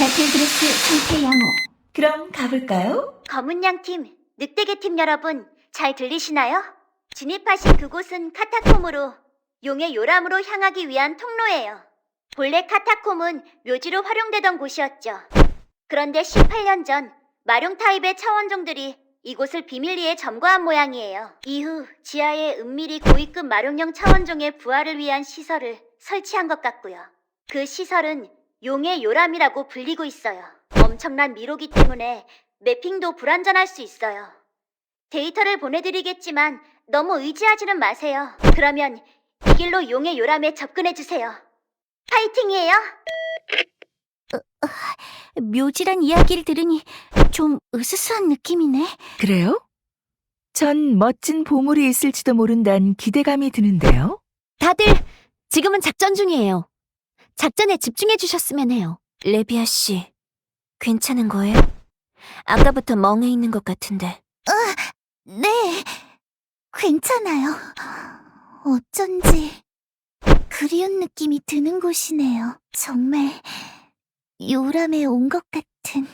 배틀드레스 상태 양호. 그럼 가볼까요? 검은 양팀, 늑대계 팀 여러분, 잘 들리시나요? 진입하신 그곳은 카타콤으로 용의 요람으로 향하기 위한 통로예요. 본래 카타콤은 묘지로 활용되던 곳이었죠. 그런데 18년 전 마룡 타입의 차원종들이 이곳을 비밀리에 점거한 모양이에요. 이후 지하에 은밀히 고위급 마룡형 차원종의 부활을 위한 시설을 설치한 것 같고요. 그 시설은 용의 요람이라고 불리고 있어요. 엄청난 미로기 때문에 매핑도 불완전할 수 있어요. 데이터를 보내드리겠지만 너무 의지하지는 마세요. 그러면 이 길로 용의 요람에 접근해주세요. 파이팅이에요! 묘지란 이야기를 들으니 좀 으스스한 느낌이네. 그래요? 전 멋진 보물이 있을지도 모른다는 기대감이 드는데요. 다들 지금은 작전 중이에요. 작전에 집중해 주셨으면 해요. 레비아 씨, 괜찮은 거예요? 아까부터 멍해 있는 것 같은데. 네, 괜찮아요. 어쩐지 그리운 느낌이 드는 곳이네요. 정말 요람에 온 것 같은.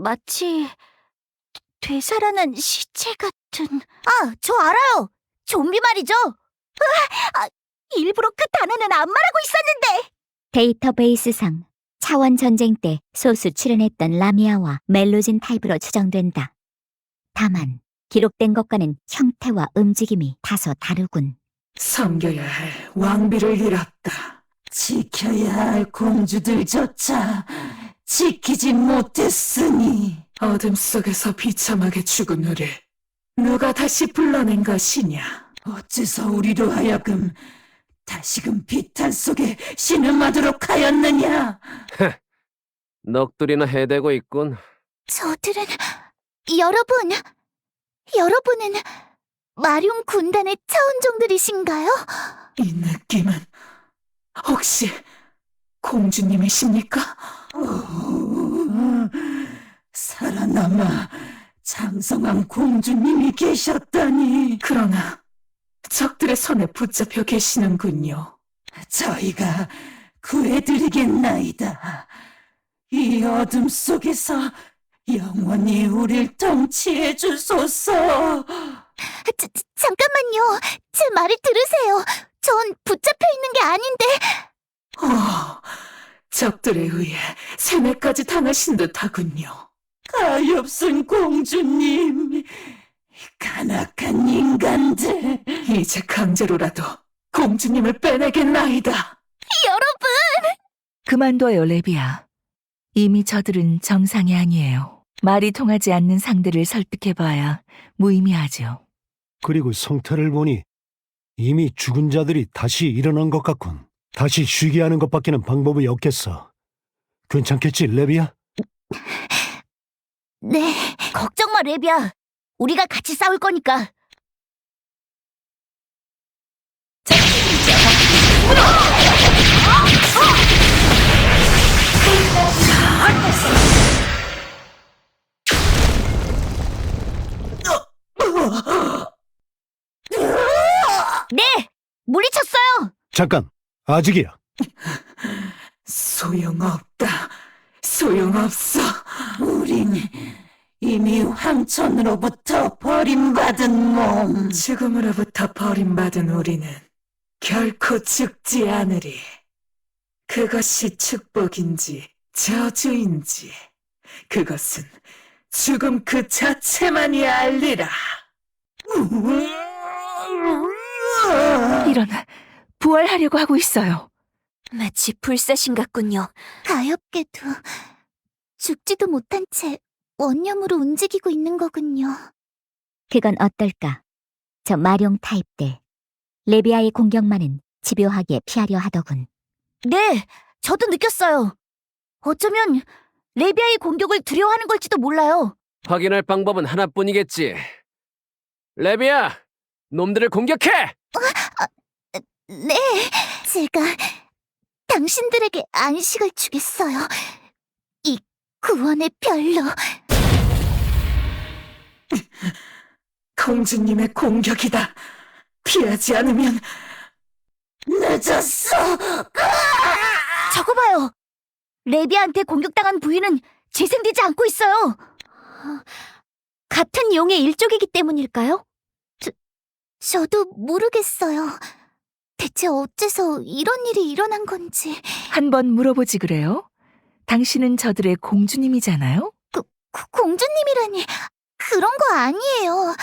마치 되살아난 시체 같은. 아, 저 알아요! 좀비 말이죠? 아, 일부러 그 단어는 안 말하고 있었는데! 데이터베이스상 차원 전쟁 때 소수 출연했던 라미아와 멜로진 타입으로 추정된다. 다만 기록된 것과는 형태와 움직임이 다소 다르군. 섬겨야 할 왕비를 잃었다. 지켜야 할 공주들조차 지키지 못했으니 어둠 속에서 비참하게 죽은 우리 누가 다시 불러낸 것이냐? 어째서 우리로 하여금 다시금 비탄 속에 신음하도록 하였느냐? 넋두리나 해대고 있군. 저들은 여러분, 여러분은 마룡 군단의 차원종들이신가요? 이 느낌은 혹시 공주님이십니까? 살아남아 장성한 공주님이 계셨다니. 그러나 적들의 손에 붙잡혀 계시는군요. 저희가 구해드리겠나이다. 이 어둠 속에서 영원히 우릴 통치해 주소서. 자, 자, 잠깐만요. 제 말을 들으세요. 전 붙잡혀 있는 게 아닌데. 어, 적들에 의해 세뇌까지 당하신 듯하군요. 가엾은 공주님, 간악한 인간들. 이제 강제로라도 공주님을 빼내겠나이다. 여러분! 그만둬요, 레비아. 이미 저들은 정상이 아니에요. 말이 통하지 않는 상대를 설득해봐야 무의미하죠. 그리고 성태를 보니 이미 죽은 자들이 다시 일어난 것 같군. 다시 쉬게 하는 것밖에는 방법이 없겠어. 괜찮겠지, 레비야? 네. 걱정 마, 레비야. 우리가 같이 싸울 거니까. 네! 물리쳤어요! 잠깐, 아직이야. 소용없다. 소용없어. 우린 이미 황천으로부터 버림받은 몸. 죽음으로부터 버림받은 우리는 결코 죽지 않으리. 그것이 축복인지 저주인지 그것은 죽음 그 자체만이 알리라. 이런, 부활하려고 하고 있어요. 마치 불사신 같군요. 가엾게도 죽지도 못한 채 원념으로 움직이고 있는 거군요. 그건 어떨까? 저 마룡 타입들. 레비아의 공격만은 집요하게 피하려 하더군. 네, 저도 느꼈어요. 어쩌면 레비아의 공격을 두려워하는 걸지도 몰라요. 확인할 방법은 하나뿐이겠지. 레비야, 놈들을 공격해! 네, 제가 당신들에게 안식을 주겠어요. 이 구원의 별로. 공주님의 공격이다. 피하지 않으면 늦었어. 저거 봐요. 레비아한테 공격당한 부위는 재생되지 않고 있어요. 같은 용의 일족이기 때문일까요? 저, 저도 모르겠어요. 대체 어째서 이런 일이 일어난 건지. 한 번 물어보지 그래요? 당신은 저들의 공주님이잖아요? 고- 공주님이라니 그런 거 아니에요.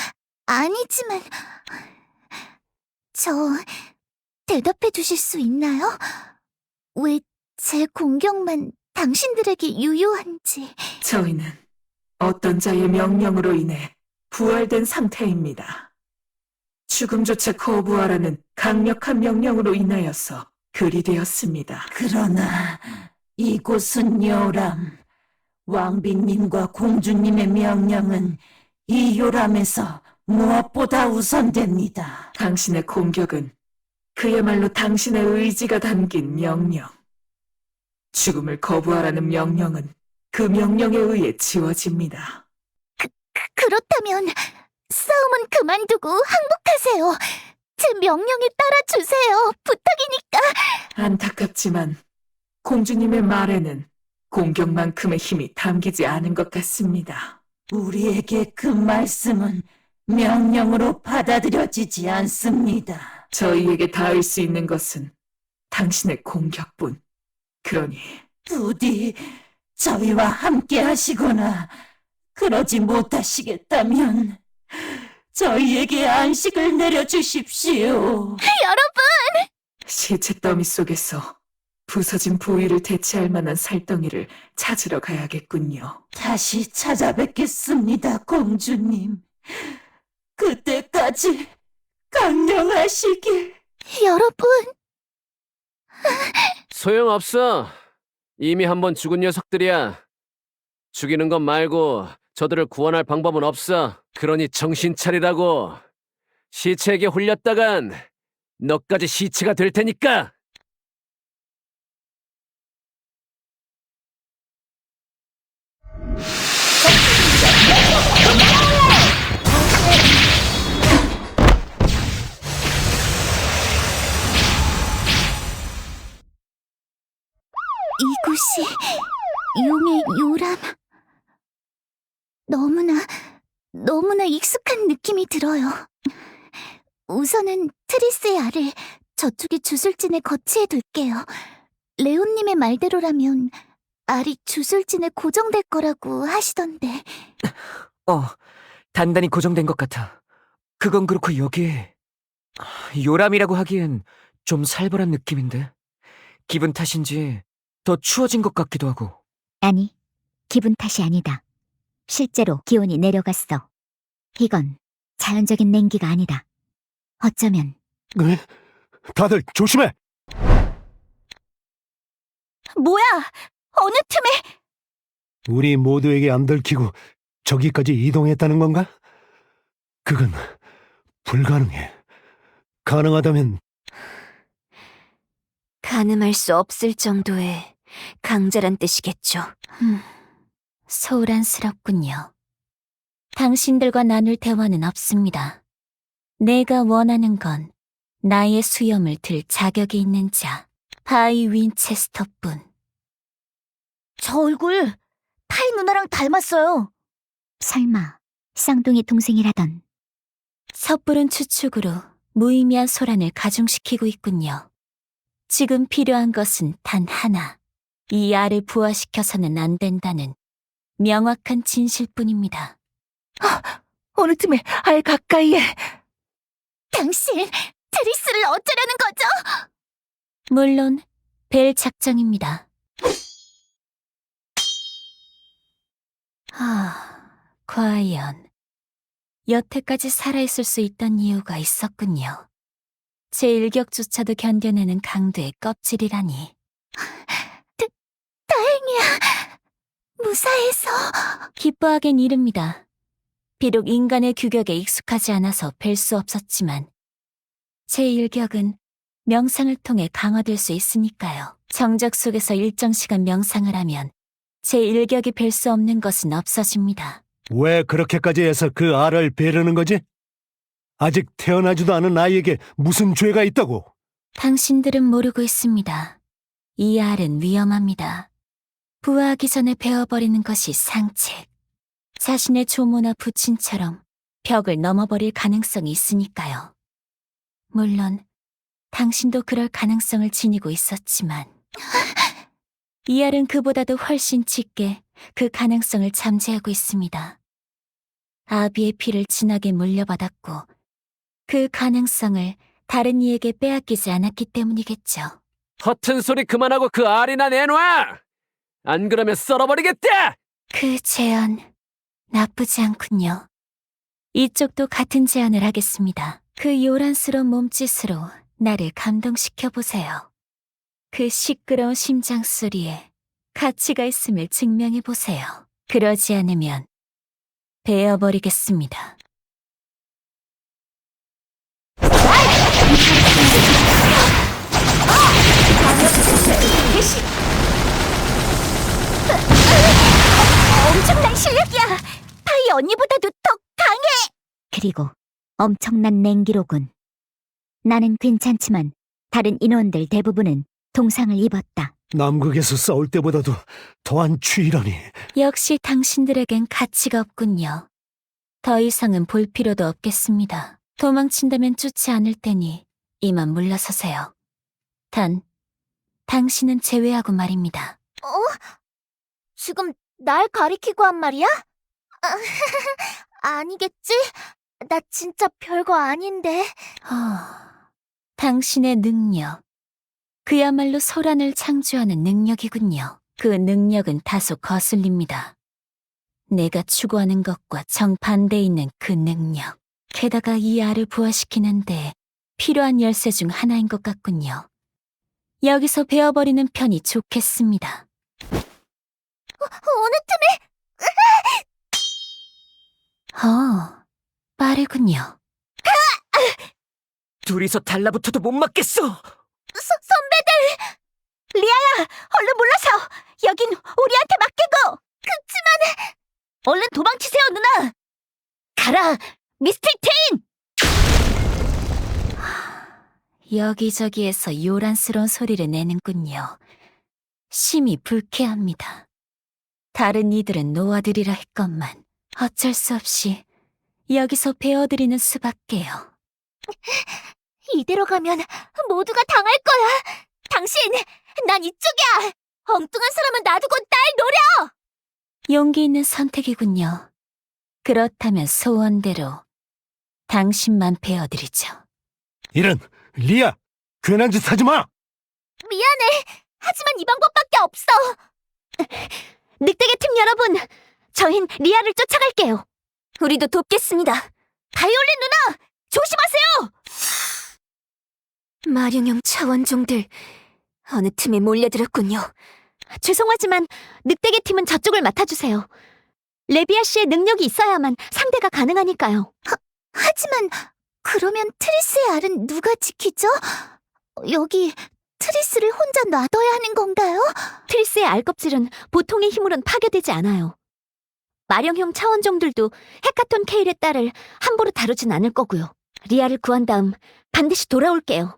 아니지만 저 대답해 주실 수 있나요? 왜 제 공격만 당신들에게 유효한지. 저희는 어떤 자의 명령으로 인해 부활된 상태입니다. 죽음조차 거부하라는 강력한 명령으로 인하여서 그리 되었습니다. 그러나 이곳은 요람. 왕비님과 공주님의 명령은 이 요람에서 무엇보다 우선됩니다. 당신의 공격은 그야말로 당신의 의지가 담긴 명령. 죽음을 거부하라는 명령은 그 명령에 의해 지워집니다. 그렇다면 싸움은 그만두고 항복하세요. 제 명령에 따라주세요. 부탁이니까. 안타깝지만 공주님의 말에는 공격만큼의 힘이 담기지 않은 것 같습니다. 우리에게 그 말씀은 명령으로 받아들여지지 않습니다. 저희에게 닿을 수 있는 것은 당신의 공격뿐. 그러니 부디 저희와 함께 하시거나 그러지 못하시겠다면 저희에게 안식을 내려주십시오. 여러분! 시체 더미 속에서 부서진 부위를 대체할 만한 살덩이를 찾으러 가야겠군요. 다시 찾아뵙겠습니다, 공주님. 그때까지 강령하시길. 여러분! 소용없어. 이미 한 번 죽은 녀석들이야. 죽이는 것 말고 저들을 구원할 방법은 없어. 그러니 정신 차리라고. 시체에게 홀렸다간 너까지 시체가 될 테니까. 이곳이 용의 요람. 너무나, 너무나 익숙한 느낌이 들어요. 우선은 트리스의 알을 저쪽의 주술진에 거치해 둘게요. 레온님의 말대로라면 알이 주술진에 고정될 거라고 하시던데. 어, 단단히 고정된 것 같아. 그건 그렇고 여기에 요람이라고 하기엔 좀 살벌한 느낌인데 기분 탓인지 더 추워진 것 같기도 하고 아니, 기분 탓이 아니다. 실제로 기온이 내려갔어. 이건 자연적인 냉기가 아니다. 어쩌면 네? 다들 조심해! 뭐야! 어느 틈에! 우리 모두에게 안 들키고 저기까지 이동했다는 건가? 그건 불가능해. 가능하다면 가늠할 수 없을 정도의 강자란 뜻이겠죠. 음, 소란스럽군요. 당신들과 나눌 대화는 없습니다. 내가 원하는 건 나의 수염을 들 자격이 있는 자, 바이 윈체스터뿐. 저 얼굴 타이 누나랑 닮았어요. 설마 쌍둥이 동생이라던 섣부른 추측으로 무의미한 소란을 가중시키고 있군요. 지금 필요한 것은 단 하나. 이 알을 부화시켜서는 안 된다는 명확한 진실뿐입니다. 어느 틈에 알 가까이에 당신, 트리스를 어쩌려는 거죠? 물론 벨 작정입니다. 아, 과연 여태까지 살아있을 수 있던 이유가 있었군요. 제 일격조차도 견뎌내는 강도의 껍질이라니. 무사해서 기뻐하긴 이릅니다. 비록 인간의 규격에 익숙하지 않아서 뵐 수 없었지만 제 일격은 명상을 통해 강화될 수 있으니까요. 정적 속에서 일정 시간 명상을 하면 제 일격이 뵐 수 없는 것은 없어집니다. 왜 그렇게까지 해서 그 알을 베르는 거지? 아직 태어나지도 않은 아이에게 무슨 죄가 있다고? 당신들은 모르고 있습니다. 이 알은 위험합니다. 부화하기 전에 베어버리는 것이 상책. 자신의 조모나 부친처럼 벽을 넘어버릴 가능성이 있으니까요. 물론 당신도 그럴 가능성을 지니고 있었지만 이 알은 그보다도 훨씬 짙게 그 가능성을 잠재우고 있습니다. 아비의 피를 진하게 물려받았고 그 가능성을 다른 이에게 빼앗기지 않았기 때문이겠죠. 허튼 소리 그만하고 그 알이나 내놔! 안 그러면 썰어버리겠다! 그 제안 나쁘지 않군요. 이쪽도 같은 제안을 하겠습니다. 그 요란스러운 몸짓으로 나를 감동시켜 보세요. 그 시끄러운 심장 소리에 가치가 있음을 증명해 보세요. 그러지 않으면 베어버리겠습니다. 엄청난 실력이야. 파이 언니보다도 더 강해. 그리고 엄청난 냉기로군. 나는 괜찮지만 다른 인원들 대부분은 동상을 입었다. 남극에서 싸울 때보다도 더한 추위라니. 역시 당신들에겐 가치가 없군요. 더 이상은 볼 필요도 없겠습니다. 도망친다면 쫓지 않을 테니 이만 물러서세요. 단, 당신은 제외하고 말입니다. 어? 지금 날 가리키고 한 말이야? 아니겠지? 나 진짜 별거 아닌데. 어, 당신의 능력. 그야말로 소란을 창조하는 능력이군요. 그 능력은 다소 거슬립니다. 내가 추구하는 것과 정반대에 있는 그 능력. 게다가 이 알을 부화시키는데 필요한 열쇠 중 하나인 것 같군요. 여기서 베어버리는 편이 좋겠습니다. 어느 어, 빠르군요. 둘이서 달라붙어도 못 맞겠어! 서, 선배들! 리아야, 얼른 물러서! 여긴 우리한테 맡기고! 그치만... 얼른 도망치세요, 누나! 가라, 미스틱 테인! 여기저기에서 요란스러운 소리를 내는군요. 심히 불쾌합니다. 다른 이들은 놓아드리라 했건만 어쩔 수 없이 여기서 베어드리는 수밖에요. 이대로 가면 모두가 당할 거야! 당신, 난 이쪽이야! 엉뚱한 사람은 놔두고 날 노려! 용기 있는 선택이군요. 그렇다면 소원대로 당신만 베어드리죠. 이런, 리아! 괜한 짓 하지 마! 미안해! 하지만 이 방법밖에 없어! 늑대계 팀 여러분, 저흰 리아를 쫓아갈게요. 우리도 돕겠습니다. 바이올린 누나, 조심하세요! 마룡형 차원종들, 어느 틈에 몰려들었군요. 죄송하지만 늑대계 팀은 저쪽을 맡아주세요. 레비아 씨의 능력이 있어야만 상대가 가능하니까요. 하, 하지만 그러면 트리스의 알은 누가 지키죠? 여기 트리스를 혼자 놔둬야 하는 건가요? 트리스의 알껍질은 보통의 힘으론 파괴되지 않아요. 마령형 차원종들도 헤카톤 케일의 딸을 함부로 다루진 않을 거고요. 리아를 구한 다음 반드시 돌아올게요.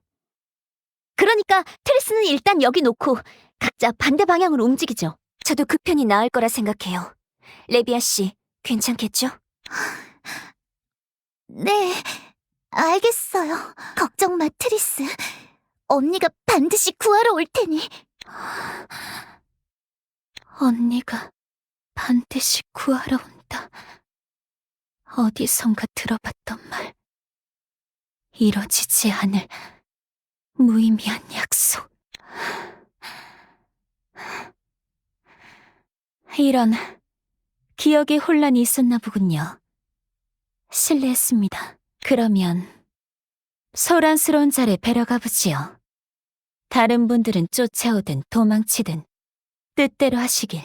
그러니까 트리스는 일단 여기 놓고 각자 반대 방향으로 움직이죠. 저도 그 편이 나을 거라 생각해요. 레비아 씨, 괜찮겠죠? 네, 알겠어요. 걱정 마, 트리스. 언니가 반드시 구하러 올 테니. 언니가 반드시 구하러 온다. 어디선가 들어봤던 말. 이뤄지지 않을 무의미한 약속. 이런 기억에 혼란이 있었나 보군요. 실례했습니다. 그러면 소란스러운 자리에 뵈러 가보지요. 다른 분들은 쫓아오든 도망치든 뜻대로 하시길.